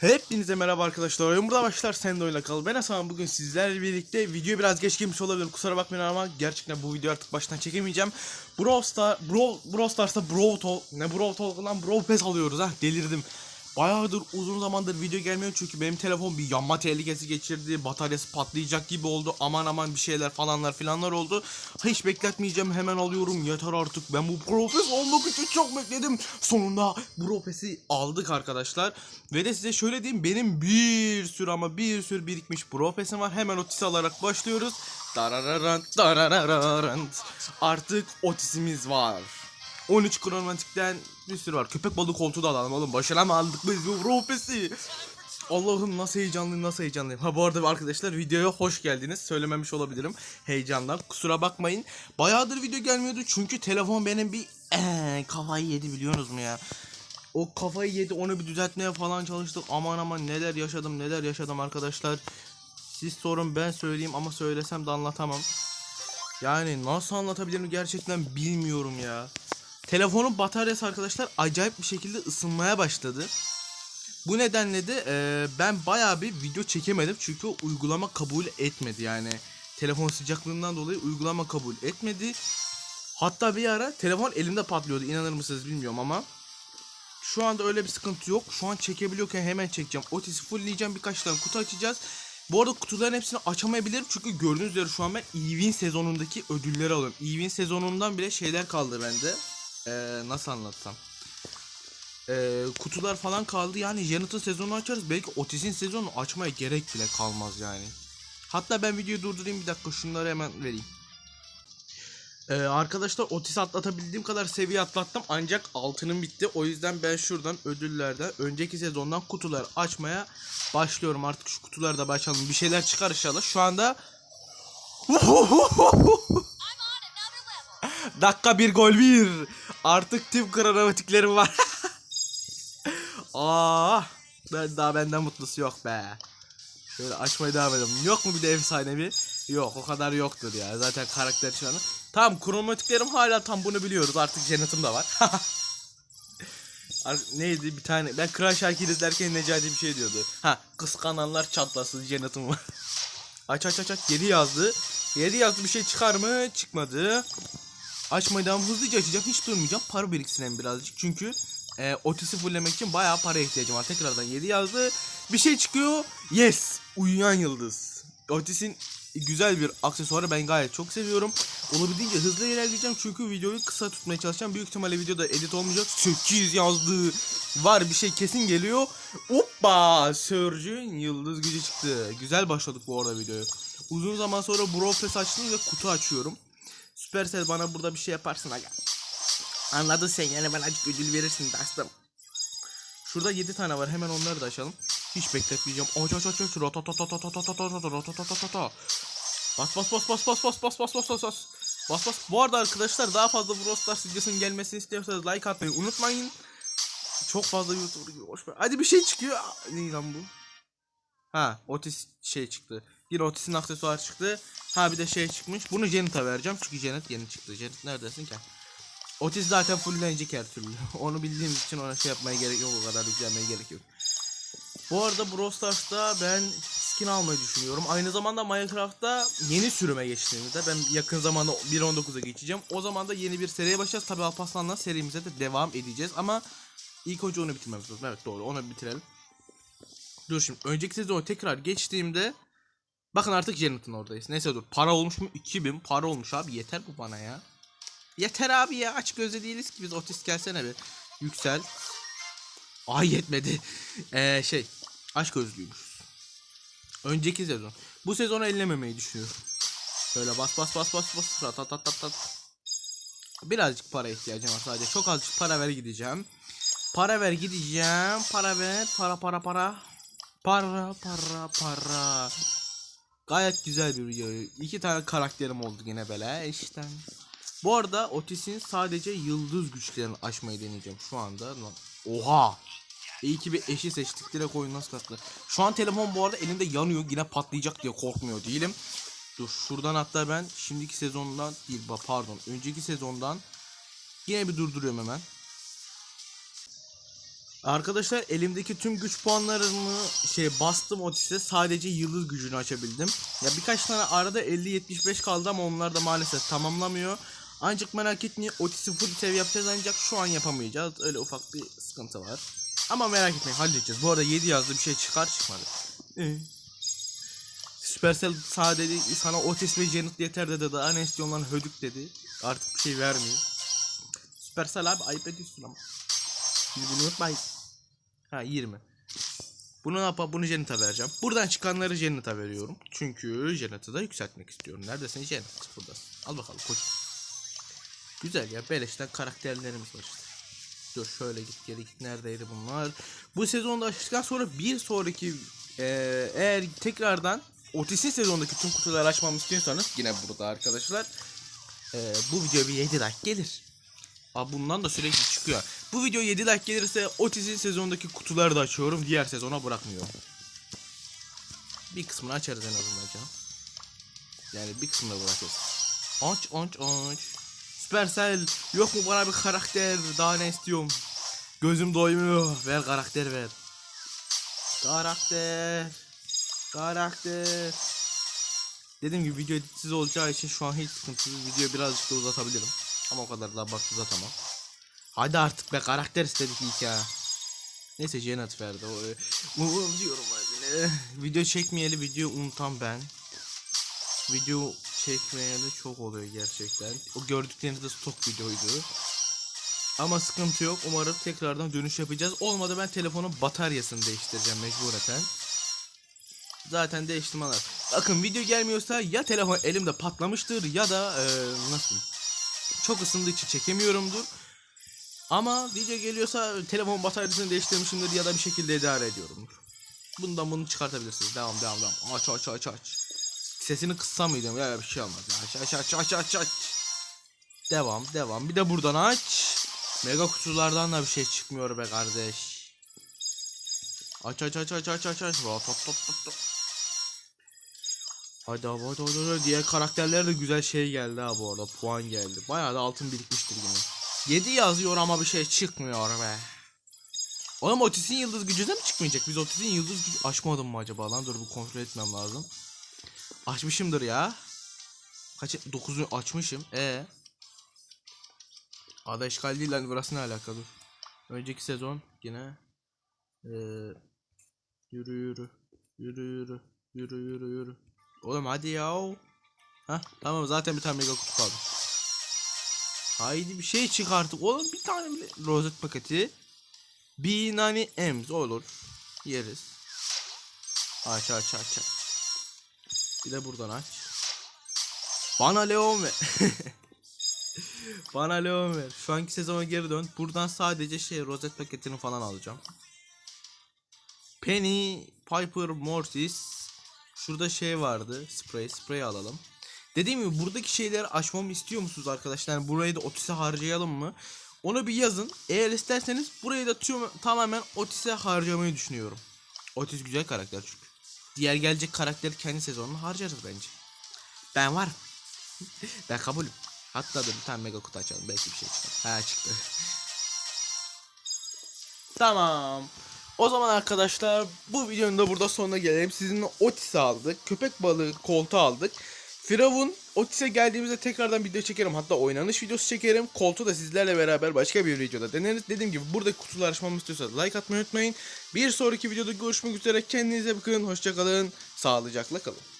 Hepinize merhaba arkadaşlar. Oyun burada başlar. Sen de oyla kal. Ben Hasan. Bugün sizlerle birlikte video biraz geç girmiş olabilir. Kusura bakmayın ama gerçekten bu videoyu artık baştan çekemeyeceğim. Brawl Star, Brawl, Brawl Stars'ta Brawl Talk, ne Brawl Talk lan Brawl Pass alıyoruz ha. Delirdim. Bayağıdır uzun zamandır video gelmiyor çünkü benim telefon bir yanma tehlikesi geçirdi. Bataryası patlayacak gibi oldu. Aman aman bir şeyler falanlar filanlar oldu. Hiç bekletmeyeceğim hemen alıyorum. Yeter artık ben bu profes olmak için çok bekledim. Sonunda profesi aldık arkadaşlar. Ve de size şöyle diyeyim benim bir sürü ama bir sürü birikmiş profesim var. Hemen otisi alarak başlıyoruz. Darararant darararant. Artık otisimiz var. 13 kromatikten bir sürü var. Köpek balığı koltuğu da alalım oğlum. Başarama aldık biz bu Rupesi. Allah'ım nasıl heyecanlıyım nasıl heyecanlıyım. Ha bu arada arkadaşlar videoya hoş geldiniz. Söylememiş olabilirim heyecandan. Kusura bakmayın. Bayağıdır video gelmiyordu çünkü telefon benim bir ee, kafayı yedi biliyorsunuz mu ya. O kafayı yedi onu bir düzeltmeye falan çalıştık. Aman aman neler yaşadım neler yaşadım arkadaşlar. Siz sorun ben söyleyeyim ama söylesem de anlatamam. Yani nasıl anlatabilirim gerçekten bilmiyorum ya. Telefonun bataryası arkadaşlar acayip bir şekilde ısınmaya başladı. Bu nedenle de e, ben bayağı bir video çekemedim çünkü uygulama kabul etmedi yani. Telefon sıcaklığından dolayı uygulama kabul etmedi. Hatta bir ara telefon elimde patlıyordu inanır mısınız bilmiyorum ama. Şu anda öyle bir sıkıntı yok. Şu an çekebiliyorken hemen çekeceğim. Otis'i fullleyeceğim birkaç tane kutu açacağız. Bu arada kutuların hepsini açamayabilirim çünkü gördüğünüz üzere şu an ben Eeveen sezonundaki ödülleri alıyorum. Eeveen sezonundan bile şeyler kaldı bende. Ee, nasıl anlatsam? Ee, kutular falan kaldı yani Janet'ın sezonu açarız. Belki Otis'in sezonu açmaya gerek bile kalmaz yani. Hatta ben videoyu durdurayım bir dakika şunları hemen vereyim. Ee, arkadaşlar Otis atlatabildiğim kadar seviye atlattım ancak altının bitti. O yüzden ben şuradan ödüllerden önceki sezondan kutular açmaya başlıyorum. Artık şu kutularda da. Bir şeyler çıkar inşallah. Şu anda Dakika bir gol bir. Artık tüm kronometriklerim var. Aa, ah, ben daha benden mutlusu yok be. Şöyle açmaya devam edelim. Yok mu bir de efsanevi? Yok o kadar yoktur ya. Zaten karakter şu an. Tamam kromatiklerim hala tam bunu biliyoruz. Artık jenetim de var. Neydi bir tane ben Kral Şakir izlerken Necati bir şey diyordu. Ha kıskananlar çatlasın jenetim var. aç aç aç aç 7 yazdı. 7 yazdı bir şey çıkar mı? Çıkmadı. Açmadan hızlıca açacağım. Hiç durmayacağım. Para biriksin birazcık. Çünkü e, otisi fulllemek için bayağı para ihtiyacım var. Tekrardan 7 yazdı. Bir şey çıkıyor. Yes. Uyuyan yıldız. Otis'in güzel bir aksesuarı ben gayet çok seviyorum. Olabildiğince hızlı ilerleyeceğim çünkü videoyu kısa tutmaya çalışacağım. Büyük ihtimalle videoda edit olmayacak. 8 yazdı. Var bir şey kesin geliyor. Hoppa! Surge'ün yıldız gücü çıktı. Güzel başladık bu arada videoyu. Uzun zaman sonra Brawl açtım ve kutu açıyorum. Süpersel bana burada bir şey yaparsın aga. Anladın sen yani bana azıcık ödül verirsin dostum. Şurada 7 tane var hemen onları da açalım. Hiç bekletmeyeceğim. Aç aç aç aç. Bas bas bas bas bas bas bas bas bas bas bas. Bas bas. Bu arada arkadaşlar daha fazla Brawl Stars videosunun gelmesini istiyorsanız like atmayı unutmayın. Çok fazla YouTuber gibi hoş Hadi bir şey çıkıyor. Ne lan bu? Ha, Otis şey çıktı. Yine Otis'in aksesuarı çıktı. Ha bir de şey çıkmış. Bunu Janet'a vereceğim çünkü Janet yeni çıktı. Janet neredesin ki? Otis zaten fullenecek her türlü. Onu bildiğimiz için ona şey yapmaya gerek yok o kadar yüklenmeye gerek yok. Bu arada Brawl Stars'ta ben skin almayı düşünüyorum. Aynı zamanda Minecraft'ta yeni sürüme geçtiğimizde ben yakın zamanda 1.19'a geçeceğim. O zaman da yeni bir seriye başlayacağız. Tabi Alparslan'la serimize de devam edeceğiz ama ilk önce onu bitirmemiz lazım. Evet doğru onu bitirelim. Dur şimdi önceki sezonu tekrar geçtiğimde bakın artık Janet'ın oradayız. Neyse dur para olmuş mu? 2000 para olmuş abi yeter bu bana ya. Yeter abi ya aç gözle değiliz ki biz otist gelsene bir. Yüksel. Ay yetmedi. Ee, şey aşk gözlüymüş. Önceki sezon. Bu sezonu ellememeyi düşünüyorum. Böyle bas bas bas bas bas. Rat tat tat tat. Birazcık para ihtiyacım var sadece. Çok azıcık para ver gideceğim. Para ver gideceğim. Para ver. Para para para. Para para para. Gayet güzel bir video. İki tane karakterim oldu yine böyle işte. Bu arada Otis'in sadece yıldız güçlerini açmayı deneyeceğim şu anda. Oha! İyi ki bir eşi seçtik direkt oyun nasıl kalktı. Şu an telefon bu arada elinde yanıyor yine patlayacak diye korkmuyor değilim. Dur şuradan hatta ben şimdiki sezondan değil pardon önceki sezondan yine bir durduruyorum hemen. Arkadaşlar elimdeki tüm güç puanlarını şey bastım Otis'e sadece yıldız gücünü açabildim. Ya birkaç tane arada 50-75 kaldı ama onlar da maalesef tamamlamıyor. Ancak merak etmeyin Otis'i full sev yapacağız ancak şu an yapamayacağız. Öyle ufak bir sıkıntı var. Ama merak etmeyin halledeceğiz. Bu arada 7 yazdı bir şey çıkar çıkmadı. Ee, Supercell sadece sana Otis ve Janet yeter dedi. Daha ne istiyorsun lan hödük dedi. Artık bir şey vermiyor. Supercell abi ayıp ediyorsun ama. Biz bunu unutmayız. Ha 20. Bunu ne yapalım? Bunu Janet'a vereceğim. Buradan çıkanları Janet'a veriyorum. Çünkü Janet'ı da yükseltmek istiyorum. Neredesin Janet? Burada. Al bakalım koç. Güzel ya. Beleşten karakterlerimiz var işte. Dur şöyle git geri git. Neredeydi bunlar? Bu sezonda açtıktan sonra bir sonraki eee, eğer tekrardan Otis'in sezondaki tüm kutuları açmamı istiyorsanız yine burada arkadaşlar eee, bu video bir 7 like gelir. Abi bundan da sürekli çıkıyor. Bu video 7 like gelirse Otis'in sezondaki kutuları da açıyorum. Diğer sezona bırakmıyorum. Bir kısmını açarız en azından canım. Yani bir kısmını bırakırız. Aç aç aç. Supercell yok mu bana bir karakter daha ne istiyorum. Gözüm doymuyor. Ver karakter ver. Karakter. Karakter. Dediğim gibi video editsiz olacağı için şu an hiç sıkıntısız. Video birazcık da uzatabilirim. Ama o kadar da abartı uzatamam. Hadi artık be karakter istedik ilk ya. Neyse Janet verdi. O, o, diyorum hadi. Video çekmeyeli video unutan ben. Video çekmeyeli çok oluyor gerçekten. O gördükleriniz de stok videoydu. Ama sıkıntı yok. Umarım tekrardan dönüş yapacağız. Olmadı ben telefonun bataryasını değiştireceğim mecbureten. Zaten değiştirmeler. Bakın video gelmiyorsa ya telefon elimde patlamıştır ya da eee, nasıl çok ısındığı için çekemiyorumdur. Ama video geliyorsa telefon bataryasını değiştirmişimdir ya da bir şekilde idare ediyorumdur. Bundan bunu çıkartabilirsiniz. Devam devam devam. Aç aç aç aç. Sesini kıssa mıydım? Ya bir şey olmaz. Aç aç aç aç aç aç. Devam devam. Bir de buradan aç. Mega kutulardan da bir şey çıkmıyor be kardeş. Aç aç aç aç aç aç aç. Tat, tat, tat, tat. Hadi hadi hadi, hadi. Diğer karakterlere de güzel şey geldi ha bu arada. Puan geldi. Bayağı da altın birikmiştir yine. 7 yazıyor ama bir şey çıkmıyor be. Oğlum Otis'in yıldız gücü de mi çıkmayacak? Biz Otis'in yıldız gücü açmadım mı acaba lan? Dur bir kontrol etmem lazım. Açmışımdır ya. Kaç 9'u açmışım. E. Ada işgal değil lan burası ne alaka dur. Önceki sezon yine ee, yürü yürü yürü yürü yürü yürü yürü. Oğlum hadi ya. Hah tamam zaten bir tane mega kutu kaldı. Haydi bir şey çık artık. Oğlum bir tane bile rozet paketi. Bir nani ems olur. Yeriz. Aç aç aç aç. Bir de buradan aç. Bana Leon ver. Bana Leon ver. Şu anki sezona geri dön. Buradan sadece şey rozet paketini falan alacağım. Penny, Piper, Mortis. Şurada şey vardı. Spray. Spray alalım. Dediğim gibi buradaki şeyleri açmamı istiyor musunuz arkadaşlar? Yani burayı da Otis'e harcayalım mı? Onu bir yazın. Eğer isterseniz burayı da tüm, tamamen Otis'e harcamayı düşünüyorum. Otis güzel karakter çünkü. Diğer gelecek karakteri kendi sezonunu harcarız bence. Ben varım. ben kabulüm. Hatta da bir tane mega kutu açalım. Belki bir şey çıkar. Ha çıktı. tamam. O zaman arkadaşlar bu videonun da burada sonuna gelelim. Sizinle Otis'i aldık. Köpek balığı koltuğu aldık. Firavun Otis'e geldiğimizde tekrardan video çekerim. Hatta oynanış videosu çekerim. Koltuğu da sizlerle beraber başka bir videoda deneriz. Dediğim gibi buradaki kutuları açmamı istiyorsanız like atmayı unutmayın. Bir sonraki videoda görüşmek üzere. Kendinize bakın. Hoşçakalın. Sağlıcakla kalın.